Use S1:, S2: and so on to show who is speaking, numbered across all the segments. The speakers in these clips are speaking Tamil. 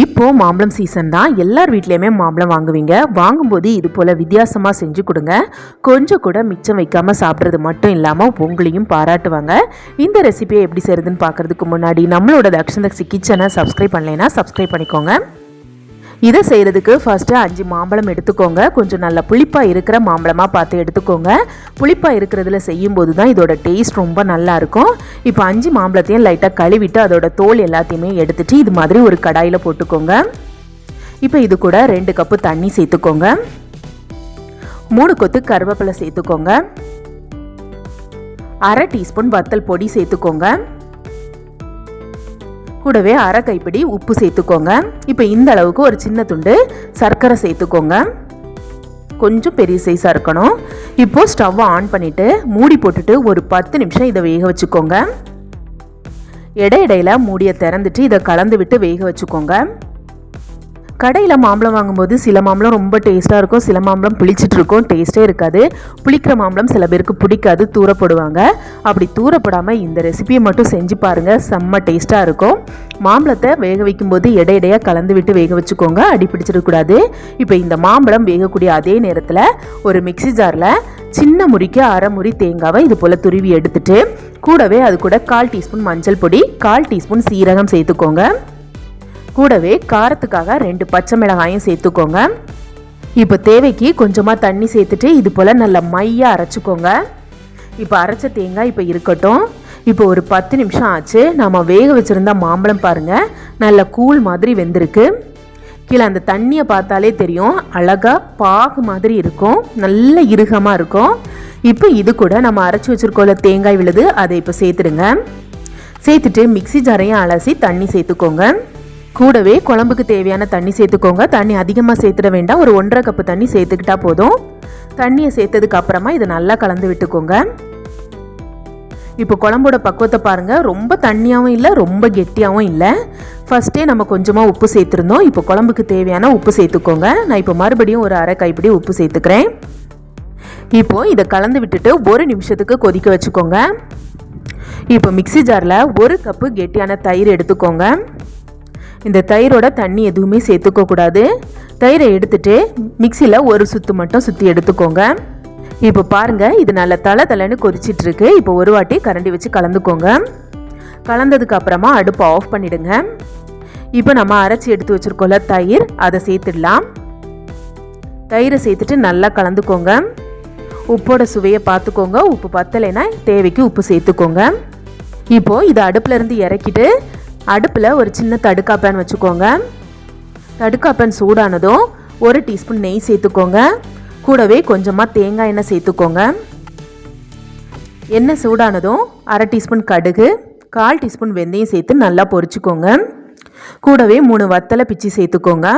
S1: இப்போ மாம்பழம் சீசன் தான். எல்லார் வீட்லேயுமே மாம்பழம் வாங்குவீங்க. வாங்கும்போது இது போல் வித்தியாசமாக செஞ்சு கொடுங்க. கொஞ்சம் கூட மிச்சம் வைக்காமல் சாப்பிட்றது மட்டும் இல்லாமல் உங்களையும் பாராட்டுவாங்க. இந்த ரெசிபியை எப்படி செய்கிறதுன்னு பார்க்குறதுக்கு முன்னாடி நம்மளோட தக்ஷந்தக்ஸி கிச்சனை சப்ஸ்கிரைப் பண்ணலைன்னா சப்ஸ்கிரைப் பண்ணிக்கோங்க. இதை செய்கிறதுக்கு ஃபஸ்ட்டு அஞ்சு மாம்பழம் எடுத்துக்கோங்க. கொஞ்சம் நல்ல புளிப்பாக இருக்கிற மாம்பழமாக பார்த்து எடுத்துக்கோங்க. புளிப்பாக இருக்கிறதுல செய்யும்போது தான் இதோட டேஸ்ட் ரொம்ப நல்லா இருக்கும். இப்போ அஞ்சு மாம்பழத்தையும் லைட்டாக கழுவிட்டு அதோட தோல் எல்லாத்தையுமே எடுத்துட்டு இது மாதிரி ஒரு கடாயில் போட்டுக்கோங்க. இப்போ இது கூட ரெண்டு கப்பு தண்ணி சேர்த்துக்கோங்க. மூணு கொத்து கருவேப்பிலை சேர்த்துக்கோங்க. அரை டீஸ்பூன் வத்தல் பொடி சேர்த்துக்கோங்க. கூடவே அரை கைப்பிடி உப்பு சேர்த்துக்கோங்க. இப்போ இந்த அளவுக்கு ஒரு சின்ன துண்டு சர்க்கரை சேர்த்துக்கோங்க. கொஞ்சம் பெரிய சைஸாக இருக்கணும். இப்போது ஸ்டவ்வை ஆன் பண்ணிவிட்டு மூடி போட்டுட்டு ஒரு பத்து நிமிஷம் இதை வேக வச்சுக்கோங்க. இடையிடையில் மூடியை திறந்துட்டு இதை கலந்து விட்டு வேக வச்சுக்கோங்க. கடையில் மாம்பழம் வாங்கும்போது சில மாம்பழம் ரொம்ப டேஸ்ட்டாக இருக்கும். சில மாம்பழம் புளிச்சிட்டு இருக்கும் டேஸ்ட்டே இருக்காது. புளிக்கிற மாம்பழம் சில பேருக்கு பிடிக்காது. தூரப்படுவாங்க. அப்படி தூரப்படாமல் இந்த ரெசிபியை மட்டும் செஞ்சு பாருங்கள் செம்ம டேஸ்ட்டாக இருக்கும். மாம்பழத்தை வேக வைக்கும்போது இடையிடையாக கலந்து விட்டு வேக வச்சுக்கோங்க. அடி பிடிச்சிடக்கூடாது இப்போ இந்த மாம்பழம் வேகக்கூடிய அதே நேரத்தில் ஒரு மிக்சி ஜாரில் சின்ன முறிக்கு அரை முறி தேங்காவை இது போல் துருவி எடுத்துட்டு கூடவே அது கூட கால் டீஸ்பூன் மஞ்சள் பொடி கால் டீஸ்பூன் சீரகம் சேர்த்துக்கோங்க. கூடவே காரத்துக்காக ரெண்டு பச்சை மிளகாயும் சேர்த்துக்கோங்க. இப்போ தேவைக்கு கொஞ்சமாக தண்ணி சேர்த்துட்டு இது போல் நல்லா மையாக அரைச்சிக்கோங்க. இப்போ அரைச்ச தேங்காய் இப்போ இருக்கட்டும். இப்போ ஒரு பத்து நிமிஷம் ஆச்சு. நம்ம வேக வச்சுருந்த மாம்பழம் பாருங்கள் நல்ல கூழ் மாதிரி வெந்திருக்கு. கீழே அந்த தண்ணியை பார்த்தாலே தெரியும். அழகாக பாகு மாதிரி இருக்கும். நல்ல இறுகமாக இருக்கும். இப்போ இது கூட நம்ம அரைச்சி வச்சுருக்கோம்ல தேங்காய் விழுது அதை இப்போ சேர்த்துடுங்க. சேர்த்துட்டு மிக்சி ஜாரையும் அலசி தண்ணி சேர்த்துக்கோங்க. கூடவே குழம்புக்கு தேவையான தண்ணி சேர்த்துக்கோங்க. தண்ணி அதிகமாக சேர்த்துட வேண்டாம். ஒரு ஒன்றரை கப்பு தண்ணி சேர்த்துக்கிட்டா போதும். தண்ணியை சேர்த்ததுக்கு அப்புறமா இதை நல்லா கலந்து விட்டுக்கோங்க. இப்போ குழம்போட பக்குவத்தை பாருங்கள் ரொம்ப தண்ணியாகவும் இல்லை ரொம்ப கெட்டியாகவும் இல்லை. ஃபஸ்ட்டே நம்ம கொஞ்சமாக உப்பு சேர்த்துருந்தோம். இப்போ குழம்புக்கு தேவையான உப்பு சேர்த்துக்கோங்க. நான் இப்போ மறுபடியும் ஒரு அரை கைப்பிடி உப்பு சேர்த்துக்கிறேன். இப்போது இதை கலந்து விட்டுட்டு ஒரு நிமிஷத்துக்கு கொதிக்க வச்சுக்கோங்க. இப்போ மிக்சி ஜாரில் ஒரு கப்பு கெட்டியான தயிர் எடுத்துக்கோங்க. இந்த தயிரோட தண்ணி எதுவுமே சேர்த்துக்க கூடாது. தயிரை எடுத்துட்டு மிக்சியில் ஒரு சுத்து மட்டும் சுற்றி எடுத்துக்கோங்க. இப்போ பாருங்கள் இது நல்ல தலை தலைன்னு கொதிச்சிட்டு இருக்கு இப்போ ஒரு வாட்டி கரண்டி வச்சு கலந்துக்கோங்க. கலந்ததுக்கு அப்புறமா அடுப்பை ஆஃப் பண்ணிடுங்க. இப்போ நம்ம அரைச்சி எடுத்து வச்சுருக்கோம்ல தயிர் அதை சேர்த்துடலாம். தயிரை சேர்த்துட்டு நல்லா கலந்துக்கோங்க. உப்போட சுவையை பார்த்துக்கோங்க. உப்பு பத்தலைன்னா தேவைக்கு உப்பு சேர்த்துக்கோங்க. இப்போது இதை அடுப்பில் இருந்து இறக்கிட்டு அடுப்பில் ஒரு சின்ன தடுக்காப்பேன் வச்சுக்கோங்க. தடுக்காப்பேன் சூடானதும் ஒரு டீஸ்பூன் நெய் சேர்த்துக்கோங்க. கூடவே கொஞ்சமாக தேங்காய் எண்ணெய் சேர்த்துக்கோங்க. எண்ணெய் சூடானதும் அரை டீஸ்பூன் கடுகு கால் டீஸ்பூன் வெந்தயம் சேர்த்து நல்லா பொரிச்சுக்கோங்க. கூடவே மூணு வத்தலை பிச்சு சேர்த்துக்கோங்க.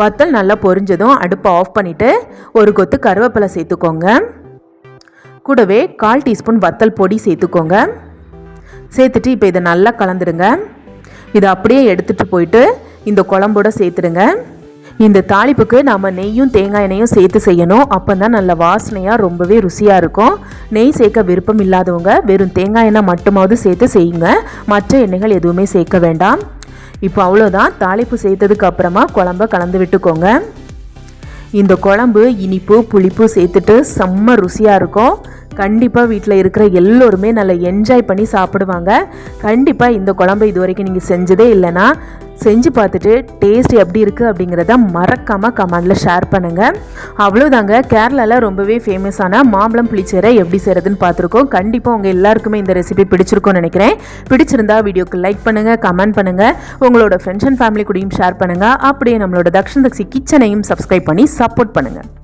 S1: வத்தல் நல்லா பொரிஞ்சதும் அடுப்பை ஆஃப் பண்ணிவிட்டு ஒரு கொத்து கருவேப்பிலை சேர்த்துக்கோங்க. கூடவே கால் டீஸ்பூன் வத்தல் பொடி சேர்த்துக்கோங்க. சேர்த்துட்டு இப்போ இதை நல்லா கலந்துடுங்க. இதை அப்படியே எடுத்துகிட்டு போயிட்டு இந்த குழம்போட சேர்த்துடுங்க. இந்த தாளிப்புக்கு நம்ம நெய்யும் தேங்காய் எண்ணெயும் சேர்த்து செய்யணும். அப்போ தான் நல்ல வாசனையாக ரொம்பவே ருசியாக இருக்கும். நெய் சேர்க்க விருப்பம் இல்லாதவங்க வெறும் தேங்காய் எண்ணெய் மட்டுமாவது சேர்த்து செய்யுங்க. மற்ற எண்ணெய்கள் எதுவுமே சேர்க்க வேண்டாம். இப்போ அவ்வளோதான் தாளிப்பு சேர்த்ததுக்கு அப்புறமா குழம்ப கலந்து விட்டுக்கோங்க. இந்த குழம்பு இனிப்பு புளிப்பு சேர்த்துட்டு செம்ம ருசியாக இருக்கும். கண்டிப்பாக வீட்டில் இருக்கிற எல்லோருமே நல்லா என்ஜாய் பண்ணி சாப்பிடுவாங்க. கண்டிப்பாக இந்த குழம்பு இது வரைக்கும் நீங்கள் செஞ்சதே இல்லைன்னா செஞ்சு பார்த்துட்டு டேஸ்ட் எப்படி இருக்குது அப்படிங்கிறத மறக்காமல் கமெண்டில் ஷேர் பண்ணுங்கள் அவ்வளோதாங்க கேரளாவில் ரொம்பவே ஃபேமஸான மாம்பழம் புளிச்சேரை எப்படி செய்கிறதுன்னு பார்த்துருக்கோம். கண்டிப்பாக உங்கள் எல்லாருக்குமே இந்த ரெசிபி பிடிச்சிருக்கோன்னு நினைக்கிறேன். பிடிச்சிருந்தா வீடியோக்கு லைக் பண்ணுங்கள் கமெண்ட் பண்ணுங்கள் உங்களோட ஃப்ரெண்ட்ஸ் அண்ட் ஃபேமிலி கூடயும் ஷேர் பண்ணுங்கள் அப்படியே நம்மளோட தக்ஷன் தக்ஷி கிச்சனையும் சப்ஸ்கிரைப் பண்ணி சப்போர்ட் பண்ணுங்கள்